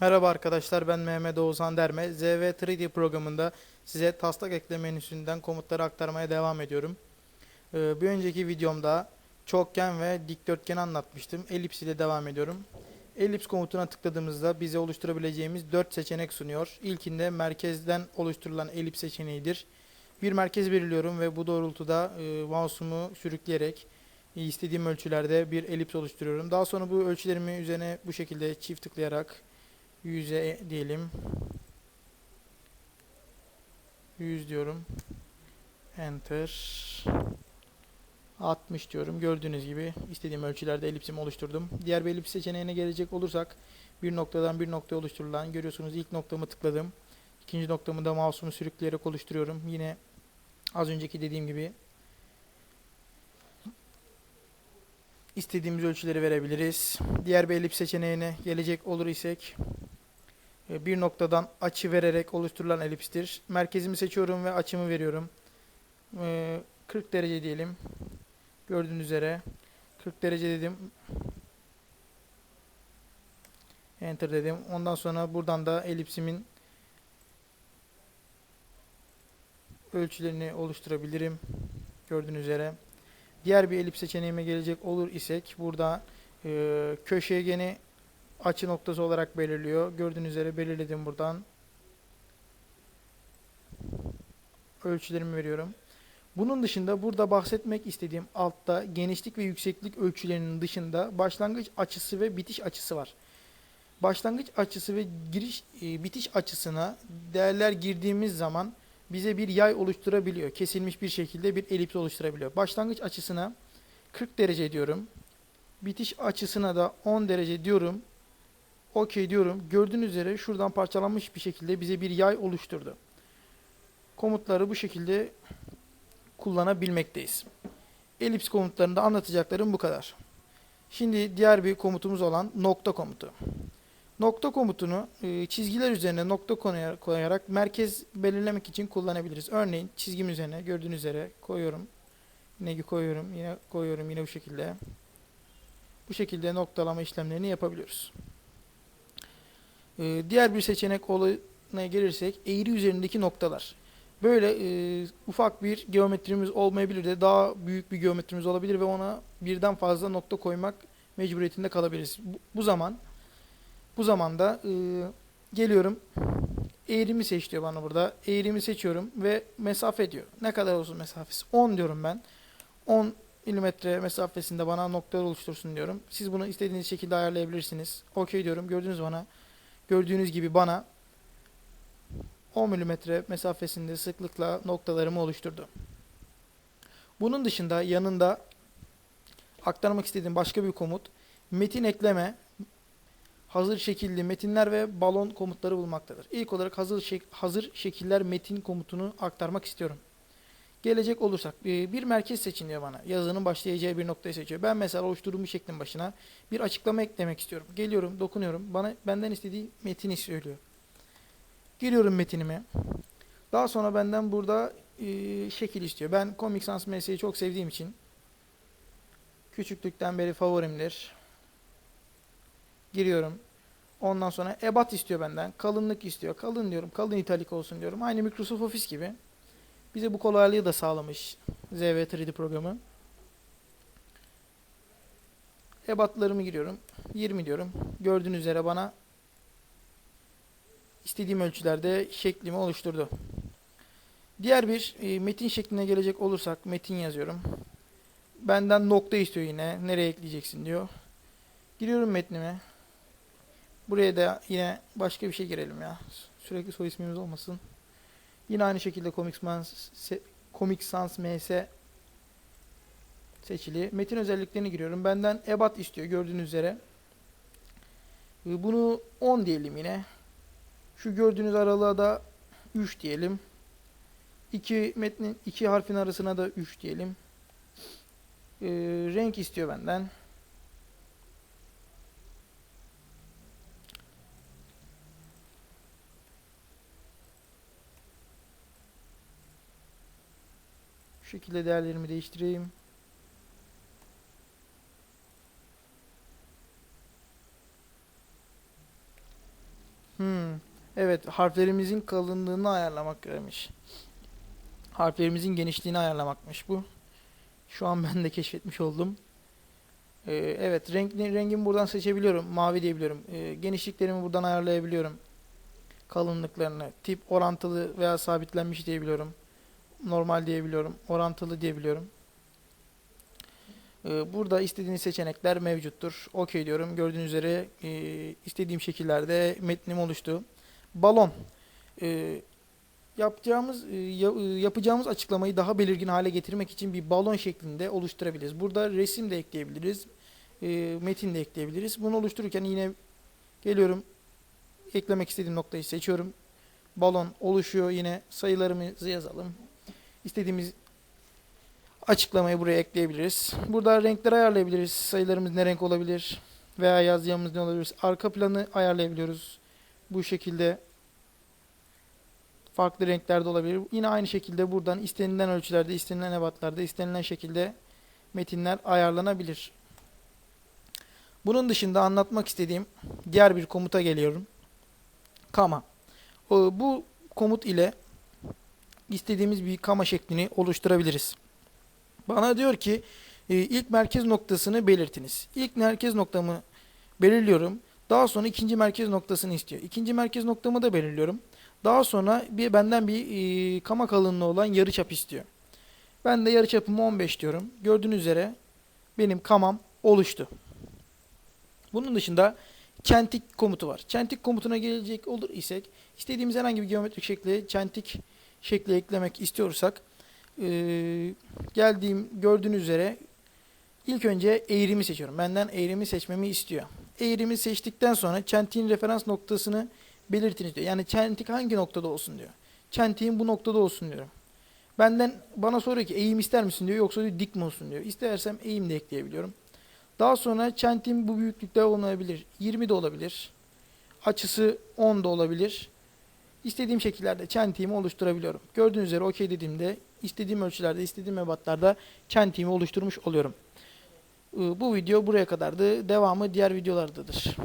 Merhaba arkadaşlar ben Mehmet Oğuzhan Derme. ZV3D programında size taslak ekleme menüsünden komutları aktarmaya devam ediyorum. Ee, bir önceki videomda çokgen ve dikdörtgen anlatmıştım. Elips ile devam ediyorum. Elips komutuna tıkladığımızda bize oluşturabileceğimiz 4 seçenek sunuyor. İlkinde merkezden oluşturulan elips seçeneğidir. Bir merkez belirliyorum ve bu doğrultuda e, mouse'umu sürükleyerek istediğim ölçülerde bir elips oluşturuyorum. Daha sonra bu ölçülerimi üzerine bu şekilde çift tıklayarak 100'e diyelim. 100 diyorum. Enter. 60 diyorum. Gördüğünüz gibi istediğim ölçülerde elipsimi oluşturdum. Diğer bir elips seçeneğine gelecek olursak bir noktadan bir nokta oluşturulan görüyorsunuz ilk noktamı tıkladım. İkinci noktamı da mouse'umu sürükleyerek oluşturuyorum. Yine az önceki dediğim gibi istediğimiz ölçüleri verebiliriz. Diğer bir elips seçeneğine gelecek olur isek bir noktadan açı vererek oluşturulan elipstir. Merkezimi seçiyorum ve açımı veriyorum. E, 40 derece diyelim. Gördüğünüz üzere 40 derece dedim. Enter dedim. Ondan sonra buradan da elipsimin ölçülerini oluşturabilirim. Gördüğünüz üzere. Diğer bir elips seçeneğime gelecek olur isek burada e, köşegeni açı noktası olarak belirliyor. Gördüğünüz üzere belirledim buradan. Ölçülerimi veriyorum. Bunun dışında burada bahsetmek istediğim altta genişlik ve yükseklik ölçülerinin dışında başlangıç açısı ve bitiş açısı var. Başlangıç açısı ve giriş e, bitiş açısına değerler girdiğimiz zaman bize bir yay oluşturabiliyor. Kesilmiş bir şekilde bir elips oluşturabiliyor. Başlangıç açısına 40 derece diyorum. Bitiş açısına da 10 derece diyorum. OK diyorum. Gördüğünüz üzere şuradan parçalanmış bir şekilde bize bir yay oluşturdu. Komutları bu şekilde kullanabilmekteyiz. Elips komutlarında anlatacaklarım bu kadar. Şimdi diğer bir komutumuz olan nokta komutu. Nokta komutunu e, çizgiler üzerine nokta koyar- koyarak merkez belirlemek için kullanabiliriz. Örneğin çizgim üzerine gördüğünüz üzere koyuyorum. Yine koyuyorum, yine koyuyorum yine bu şekilde. Bu şekilde noktalama işlemlerini yapabiliyoruz. Ee, diğer bir seçenek olayına gelirsek eğri üzerindeki noktalar. Böyle e, ufak bir geometrimiz olmayabilir de daha büyük bir geometrimiz olabilir ve ona birden fazla nokta koymak mecburiyetinde kalabiliriz. Bu, bu zaman bu zamanda e, geliyorum eğrimi seç diyor bana burada. Eğrimi seçiyorum ve mesafe diyor. Ne kadar olsun mesafesi? 10 diyorum ben. 10 milimetre mesafesinde bana noktalar oluştursun diyorum. Siz bunu istediğiniz şekilde ayarlayabilirsiniz. Okey diyorum. Gördünüz bana. Gördüğünüz gibi bana 10 milimetre mesafesinde sıklıkla noktalarımı oluşturdu. Bunun dışında yanında aktarmak istediğim başka bir komut metin ekleme, hazır şekilli metinler ve balon komutları bulmaktadır. İlk olarak hazır şek- hazır şekiller metin komutunu aktarmak istiyorum. Gelecek olursak bir merkez seçin diyor bana. Yazının başlayacağı bir noktayı seçiyor. Ben mesela oluşturduğum şeklin başına bir açıklama eklemek istiyorum. Geliyorum, dokunuyorum. Bana benden istediği metini söylüyor. Giriyorum metinime. Daha sonra benden burada e, şekil istiyor. Ben Comic Sans MS'yi çok sevdiğim için küçüklükten beri favorimdir. Giriyorum. Ondan sonra ebat istiyor benden. Kalınlık istiyor. Kalın diyorum. Kalın italik olsun diyorum. Aynı Microsoft Office gibi. Bize bu kolaylığı da sağlamış ZV3D programı. Ebatlarımı giriyorum. 20 diyorum. Gördüğünüz üzere bana istediğim ölçülerde şeklimi oluşturdu. Diğer bir e, metin şekline gelecek olursak metin yazıyorum. Benden nokta istiyor yine. Nereye ekleyeceksin diyor. Giriyorum metnime. Buraya da yine başka bir şey girelim ya. Sürekli soy ismimiz olmasın. Yine aynı şekilde Comic Sans, Comic Sans MS seçili. Metin özelliklerini giriyorum. Benden ebat istiyor gördüğünüz üzere. E, Bunu 10 diyelim yine. Şu gördüğünüz aralığa da 3 diyelim. İki metnin iki harfin arasına da 3 diyelim. E, renk istiyor benden. Şekilde değerlerimi değiştireyim. Hmm. Evet, harflerimizin kalınlığını ayarlamak demiş. Harflerimizin genişliğini ayarlamakmış bu. Şu an ben de keşfetmiş oldum. Ee, evet, renk, rengimi buradan seçebiliyorum. Mavi diyebiliyorum. Ee, genişliklerimi buradan ayarlayabiliyorum. Kalınlıklarını, tip orantılı veya sabitlenmiş diyebiliyorum. Normal diyebiliyorum. Orantılı diyebiliyorum. Ee, Burada istediğiniz seçenekler mevcuttur. OK diyorum. Gördüğünüz üzere e, istediğim şekillerde metnim oluştu. Balon. Ee, yapacağımız e, e, yapacağımız açıklamayı daha belirgin hale getirmek için bir balon şeklinde oluşturabiliriz. Burada resim de ekleyebiliriz. e, metin de ekleyebiliriz. Bunu oluştururken yine geliyorum. Eklemek istediğim noktayı seçiyorum. Balon oluşuyor. Yine sayılarımızı yazalım. İstediğimiz açıklamayı buraya ekleyebiliriz. Burada renkleri ayarlayabiliriz. Sayılarımız ne renk olabilir veya yazacağımız ne olabilir. Arka planı ayarlayabiliyoruz. Bu şekilde farklı renklerde olabilir. Yine aynı şekilde buradan istenilen ölçülerde, istenilen ebatlarda, istenilen şekilde metinler ayarlanabilir. Bunun dışında anlatmak istediğim diğer bir komuta geliyorum. Kama. Bu komut ile istediğimiz bir kama şeklini oluşturabiliriz. Bana diyor ki e, ilk merkez noktasını belirtiniz. İlk merkez noktamı belirliyorum. Daha sonra ikinci merkez noktasını istiyor. İkinci merkez noktamı da belirliyorum. Daha sonra bir benden bir e, kama kalınlığı olan yarıçap istiyor. Ben de yarıçapımı 15 diyorum. Gördüğünüz üzere benim kamam oluştu. Bunun dışında çentik komutu var. Çentik komutuna gelecek olur isek istediğimiz herhangi bir geometrik şekli çentik şekli eklemek istiyorsak e, geldiğim gördüğünüz üzere ilk önce eğrimi seçiyorum. Benden eğrimi seçmemi istiyor. Eğrimi seçtikten sonra çentiğin referans noktasını belirtiniz diyor. Yani çentik hangi noktada olsun diyor. Çentiğin bu noktada olsun diyorum. Benden bana soruyor ki eğim ister misin diyor yoksa diyor, dik mi olsun diyor. İstersem eğim de ekleyebiliyorum. Daha sonra çentiğim bu büyüklükte olabilir. 20 de olabilir. Açısı 10 da olabilir. İstediğim şekillerde çentiğimi oluşturabiliyorum. Gördüğünüz üzere OK dediğimde istediğim ölçülerde, istediğim ebatlarda çentiğimi oluşturmuş oluyorum. Ee, Bu video buraya kadardı. Devamı diğer videolardadır.